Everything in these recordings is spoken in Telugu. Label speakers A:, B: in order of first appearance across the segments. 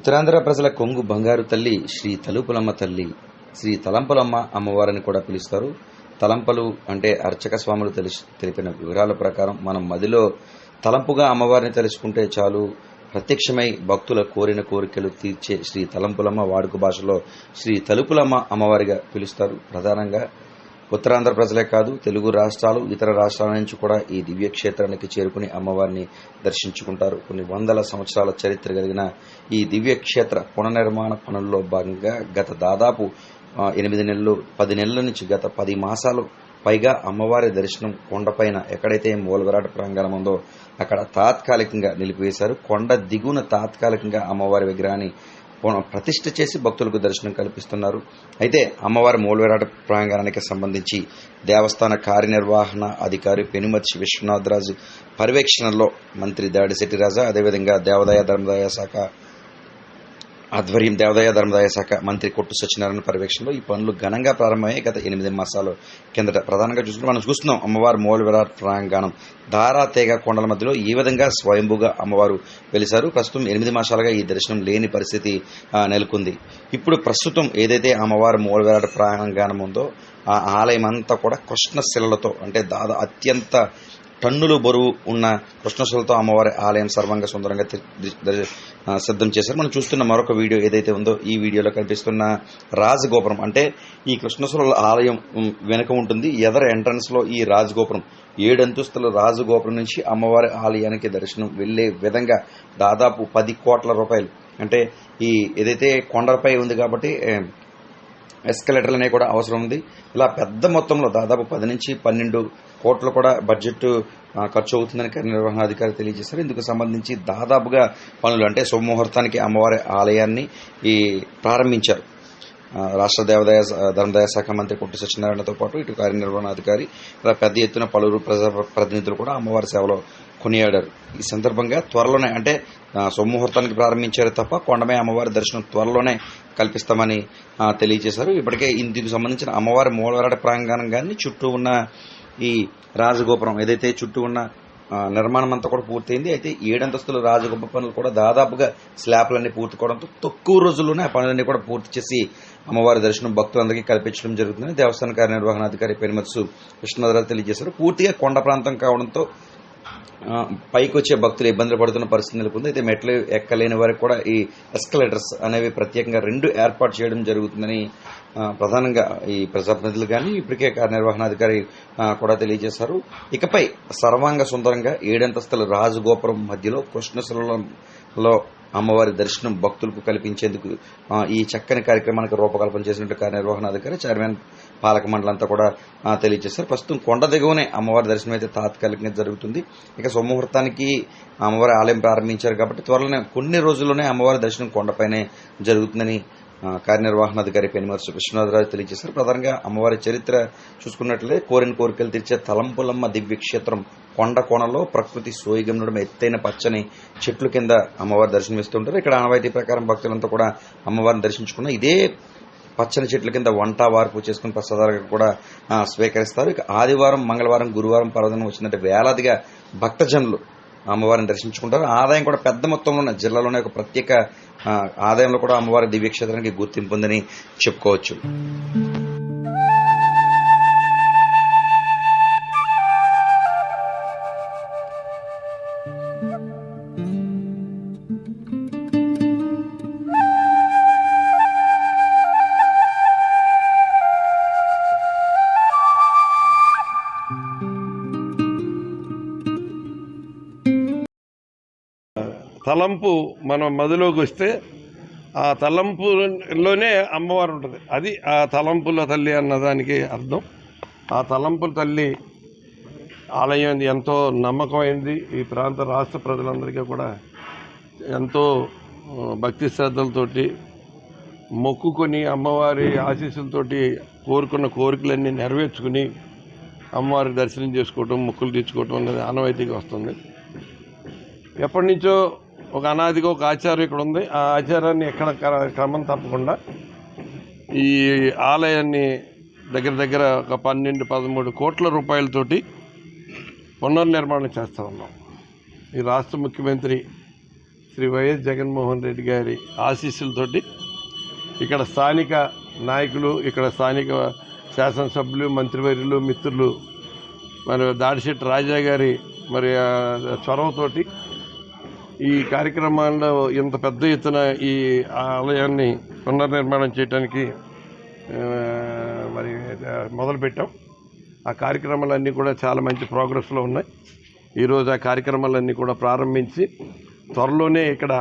A: ఉత్తరాంధ్ర ప్రజల కొంగు బంగారు తల్లి శ్రీ తలుపులమ్మ తల్లి. శ్రీ తలంపులమ్మ అమ్మవారిని కూడా పిలుస్తారు. తలంపలు అంటే అర్చక స్వాములు తెలిసి తెలిపిన వివరాల ప్రకారం మనం మదిలో తలంపుగా అమ్మవారిని తెలుసుకుంటే చాలు ప్రత్యక్షమై భక్తుల కోరిన కోరికలు తీర్చే శ్రీ తలంపులమ్మ వాడుక భాషలో శ్రీ తలుపులమ్మ అమ్మవారిగా పిలుస్తారు. ప్రధానంగా ఉత్తరాంధ్ర ప్రజలే కాదు తెలుగు రాష్ట్రాలు ఇతర రాష్ట్రాల నుంచి కూడా ఈ దివ్యక్షేత్రానికి చేరుకుని అమ్మవారిని దర్శించుకుంటారు. కొన్ని వందల సంవత్సరాల చరిత్ర కలిగిన ఈ దివ్యక్షేత్ర పునర్నిర్మాణ పనుల్లో భాగంగా గత దాదాపు ఎనిమిది నెలలు పది నెలల నుంచి గత పది మాసాలు పైగా అమ్మవారి దర్శనం కొండపైన ఎక్కడైతే మూలవిరాట ప్రాంగణం ఉందో అక్కడ తాత్కాలికంగా నిలిపివేశారు. కొండ దిగున తాత్కాలికంగా అమ్మవారి విగ్రహాన్ని ప్రతిష్ఠ చేసి భక్తులకు దర్శనం కల్పిస్తున్నారు. అయితే అమ్మవారి మూలవిరాట ప్రాంగణానికి సంబంధించి దేవస్థాన కార్యనిర్వహణ అధికారి పెనుమర్చి విశ్వనాథరాజు పర్యవేక్షణలో మంత్రి దాడిశెట్టి రాజా అదేవిధంగా దేవాదాయ ధర్మదాయ శాఖ ఆధ్వర్యం దేవాదాయ ధర్మదాయ శాఖ మంత్రి కొట్టు సత్యనారాయణ పర్యవేక్షణలో ఈ పనులు ఘనంగా ప్రారంభమయ్యాయి. గత ఎనిమిది మాసాలు కిందట ప్రధానంగా చూసుకుంటే మనం చూస్తున్నాం అమ్మవారు మూల విరాట్ ప్రాంగణం. దారా తేగ కొండల మధ్యలో ఈ విధంగా స్వయంభూగా అమ్మవారు వెలిశారు. ప్రస్తుతం ఎనిమిది మాసాలుగా ఈ దర్శనం లేని పరిస్థితి నెలకొంది. ఇప్పుడు ప్రస్తుతం ఏదైతే అమ్మవారు మూల విరాట్ ప్రాంగణం ఉందో ఆ ఆలయం అంతా కూడా కృష్ణశిలలతో అంటే దాదా అత్యంత టన్నులు బరువు ఉన్న కృష్ణశిలతో అమ్మవారి ఆలయం సర్వంగా సుందరంగా సిద్ధం చేశారు. మనం చూస్తున్న మరొక వీడియో ఏదైతే ఉందో ఈ వీడియోలో కనిపిస్తున్న రాజగోపురం. అంటే ఈ కృష్ణశుల ఆలయం వెనుక ఉంటుంది. ఎదర ఎంట్రన్స్లో ఈ రాజగోపురం. ఏడు రాజగోపురం నుంచి అమ్మవారి ఆలయానికి దర్శనం వెళ్ళే విధంగా దాదాపు పది కోట్ల రూపాయలు. అంటే ఈ ఏదైతే కొండలపై ఉంది కాబట్టి ఎస్కలేటర్లు అనేవి కూడా అవసరం ఉంది. ఇలా పెద్ద మొత్తంలో దాదాపు పది నుంచి పన్నెండు కోట్లు కూడా బడ్జెట్ ఖర్చు అవుతుందని కార్యనిర్వహణాధికారి తెలియజేశారు. ఇందుకు సంబంధించి దాదాపుగా పనులు అంటే సోమముహూర్తానికి అమ్మవారి ఆలయాన్ని ఈ ప్రారంభించారు. రాష్ట్ర దేవాదాయ ధర్మదాయ శాఖ మంత్రి కొట్టి సత్యనారాయణతో పాటు ఇటు కార్యనిర్వహణాధికారి ఇలా పెద్ద ఎత్తున పలువురు ప్రజా ప్రతినిధులు కూడా అమ్మవారి సేవలో కొనియాడారు. ఈ సందర్భంగా త్వరలోనే అంటే సోమముహూర్తానికి ప్రారంభించారు తప్ప కొండమే అమ్మవారి దర్శనం త్వరలోనే కల్పిస్తామని తెలియజేశారు. ఇప్పటికే ఇందుకు సంబంధించిన అమ్మవారి మూలవరాట ప్రాంగణం కానీ చుట్టూ ఉన్న ఈ రాజగోపురం ఏదైతే చుట్టూ ఉన్న నిర్మాణం అంతా కూడా పూర్తయింది అయితే ఏడంతస్తుల రాజగొప్ప పనులు కూడా దాదాపుగా స్లాబ్లన్నీ పూర్తి కావడంతో తక్కువ రోజుల్లోనే ఆ పనులన్నీ కూడా పూర్తి చేసి అమ్మవారి దర్శనం భక్తులందరికీ కల్పించడం జరుగుతుందని దేవస్థాన కార్యనిర్వహణాధికారి పెనుమత్సు విష్ణునాథరావు తెలియజేశారు. పూర్తిగా కొండ ప్రాంతం కావడంతో పైకి వచ్చే భక్తులు ఇబ్బందులు పడుతున్న పరిస్థితి నెలకొంది. అయితే మెట్లు ఎక్కలేని వారికి కూడా ఈ ఎస్కలేటర్స్ అనేవి ప్రత్యేకంగా రెండు ఏర్పాటు చేయడం జరుగుతుందని ప్రధానంగా ఈ ప్రజాప్రతినిధులు కానీ ఇప్పటికే కార్యనిర్వహణాధికారి కూడా తెలియజేశారు. ఇకపై సర్వాంగ సుందరంగా ఏడంతస్తుల రాజగోపురం మధ్యలో కృష్ణశిలలో అమ్మవారి దర్శనం భక్తులకు కల్పించేందుకు ఈ చక్కని కార్యక్రమానికి రూపకల్పన చేసినట్టు కార్యనిర్వహణాధికారి చైర్మన్ పాలక మండలంతా కూడా తెలియజేశారు. ప్రస్తుతం కొండ దిగువనే అమ్మవారి దర్శనం అయితే తాత్కాలికంగా జరుగుతుంది. ఇక సోమముహూర్తానికి అమ్మవారి ఆలయం ప్రారంభించారు కాబట్టి త్వరలోనే కొన్ని రోజుల్లోనే అమ్మవారి దర్శనం కొండపైనే జరుగుతుందని కార్యనిర్వహణాధికారి పెనుమర్సు విశ్వనాథరాజు తెలియజేశారు. ప్రధానంగా అమ్మవారి చరిత్ర చూసుకున్నట్లయితే కోరిన కోరికలు తీర్చే తలంపులమ్మ దివ్య క్షేత్రం కొండ కోణలో ప్రకృతి సోయిగం ఎత్తైన పచ్చని చెట్లు కింద అమ్మవారి దర్శనమిస్తుంటారు ఇక్కడ ఆనవాయితీ ప్రకారం భక్తులంతా కూడా అమ్మవారిని దర్శించుకున్న ఇదే పచ్చని చెట్ల కింద వంట వార్పు చేసుకుని ప్రసాదాలుగా కూడా స్వీకరిస్తారు. ఇక ఆదివారం మంగళవారం గురువారం పర్వదినం వచ్చినట్టు వేలాదిగా భక్తజనులు అమ్మవారిని దర్శించుకుంటారు. ఆదాయం కూడా పెద్ద మొత్తంలో ఉన్న జిల్లాలోనే ఒక ప్రత్యేక ఆదాయంలో కూడా అమ్మవారి దివ్యక్షేత్రానికి గుర్తింపు ఉందని చెప్పుకోవచ్చు.
B: తలంపు మనం మదిలోకి వస్తే ఆ తలంపులోనే అమ్మవారు ఉంటుంది. అది ఆ తలంపుల తల్లి అన్నదానికి అర్థం. ఆ తలంపుల తల్లి ఆలయం ఎంతో నమ్మకమైంది. ఈ ప్రాంత రాష్ట్ర ప్రజలందరికీ కూడా ఎంతో భక్తి శ్రద్ధలతోటి మొక్కుకొని అమ్మవారి ఆశీస్సులతోటి కోరుకున్న కోరికలన్నీ నెరవేర్చుకుని అమ్మవారి దర్శనం చేసుకోవటం మొక్కులు తీర్చుకోవటం అనేది ఆనవాయితీగా వస్తుంది. ఎప్పటి నుంచో ఒక అనాదిగా ఒక ఆచారం ఇక్కడ ఉంది. ఆ ఆచారాన్ని ఎక్కడ క్ర- క్రమం తప్పకుండా ఈ ఆలయాన్ని దగ్గర దగ్గర ఒక పన్నెండు పదమూడు కోట్ల రూపాయలతోటి పునర్నిర్మాణం చేస్తూ ఉన్నాం. ఈ రాష్ట్ర ముఖ్యమంత్రి శ్రీ వైఎస్ జగన్మోహన్ రెడ్డి గారి ఆశీస్సులతోటి ఇక్కడ స్థానిక నాయకులు ఇక్కడ స్థానిక శాసనసభ్యులు మంత్రివర్యులు మిత్రులు మరి దాడిశెట్టి రాజా గారి మరి చొరవతోటి ఈ కార్యక్రమాల్లో ఇంత పెద్ద ఎత్తున ఈ ఆలయాన్ని పునర్నిర్మాణం చేయడానికి మరి మొదలుపెట్టాం. ఆ కార్యక్రమాలన్నీ కూడా చాలా మంచి ప్రోగ్రెస్లో ఉన్నాయి. ఈరోజు ఆ కార్యక్రమాలన్నీ కూడా ప్రారంభించి త్వరలోనే ఇక్కడ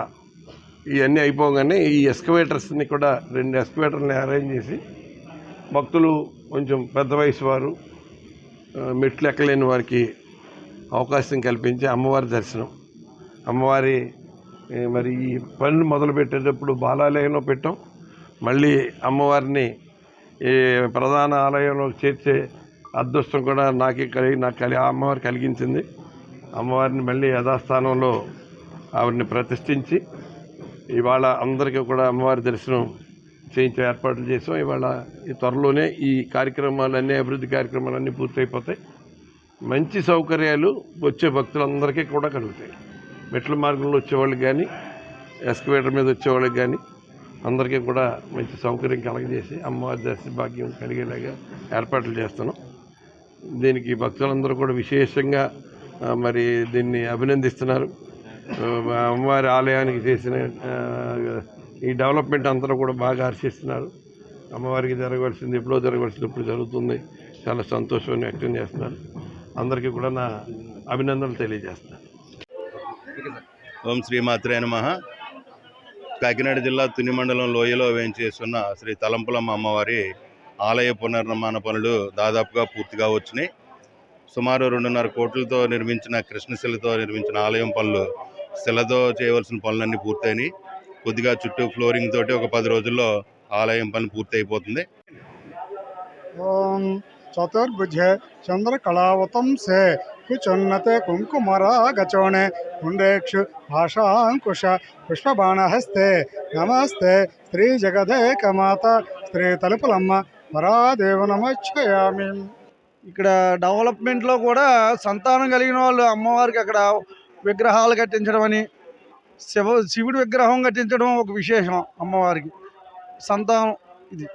B: ఇవన్నీ అయిపోగానే ఈ ఎస్కవేటర్స్ని కూడా రెండు ఎస్కవేటర్ని అరేంజ్ చేసి భక్తులు కొంచెం పెద్ద వయసు వారు మెట్లు ఎక్కలేని వారికి అవకాశం కల్పించి అమ్మవారి దర్శనం అమ్మవారి మరి ఈ పనులు మొదలు పెట్టేటప్పుడు బాలాలయంలో పెట్టాం. మళ్ళీ అమ్మవారిని ఈ ప్రధాన ఆలయంలో చేర్చే అదృష్టం కూడా నాకే కలిగి నాకు కలిగి అమ్మవారి అమ్మవారు కలిగించింది. అమ్మవారిని మళ్ళీ యథాస్థానంలో ఆవిడని ప్రతిష్ఠించి ఇవాళ అందరికీ కూడా అమ్మవారి దర్శనం చేయించే ఏర్పాట్లు చేసాం. ఇవాళ ఈ త్వరలోనే ఈ కార్యక్రమాలన్నీ అభివృద్ధి కార్యక్రమాలన్నీ పూర్తయిపోతాయి. మంచి సౌకర్యాలు వచ్చే భక్తులందరికీ కూడా కలుగుతాయి. మెట్ల మార్గంలో వచ్చేవాళ్ళకి కానీ ఎస్కవేటర్ మీద వచ్చేవాళ్ళకి కానీ అందరికీ కూడా మంచి సౌకర్యం కలగజేసి అమ్మవారి దర్శన భాగ్యం కలిగేలాగా ఏర్పాట్లు చేస్తున్నాం. దీనికి భక్తులందరూ కూడా విశేషంగా మరి దీన్ని అభినందిస్తున్నారు. అమ్మవారి ఆలయానికి చేసిన ఈ డెవలప్మెంట్ అంతా కూడా బాగా హర్షిస్తున్నారు. అమ్మవారికి జరగవలసింది ఎప్పుడో జరగవలసింది ఇప్పుడు జరుగుతుంది. చాలా సంతోషాన్ని వ్యక్తం చేస్తున్నారు. అందరికీ కూడా నా అభినందనలు తెలియజేస్తున్నాను
C: ఓం శ్రీ మాత్రే నమ. కాకినాడ జిల్లా తుని మండలం లోయలో వేయించేస్తున్న శ్రీ తలంపులమ్మ అమ్మవారి ఆలయ పునర్నిర్మాణ పనులు దాదాపుగా పూర్తిగా వచ్చినాయి. సుమారు రెండున్నర కోట్లతో నిర్మించిన కృష్ణశిలతో నిర్మించిన ఆలయం పనులు శిలతో చేయవలసిన పనులన్నీ పూర్తయినాయి. కొద్దిగా చుట్టూ ఫ్లోరింగ్ తోటి ఒక పది రోజుల్లో ఆలయం పని పూర్తి అయిపోతుంది
D: చతుర్భుజ చంద్రకళావతం సే కుచున్నత కుంకుమరాగచోణే ముండేక్షు భాషాంకుశ పుష్పబాణహస్తే నమస్తే స్త్రీ జగదేకమాత స్త్రీ తలుపులమ్మ పరాదేవ నమచ్చయామి
E: ఇక్కడ డెవలప్మెంట్లో కూడా సంతానం కలిగిన వాళ్ళు అమ్మవారికి అక్కడ విగ్రహాలు కట్టించడం అని శివ శివుడి విగ్రహం కట్టించడం ఒక విశేషం అమ్మవారికి. సంతానం ఇది.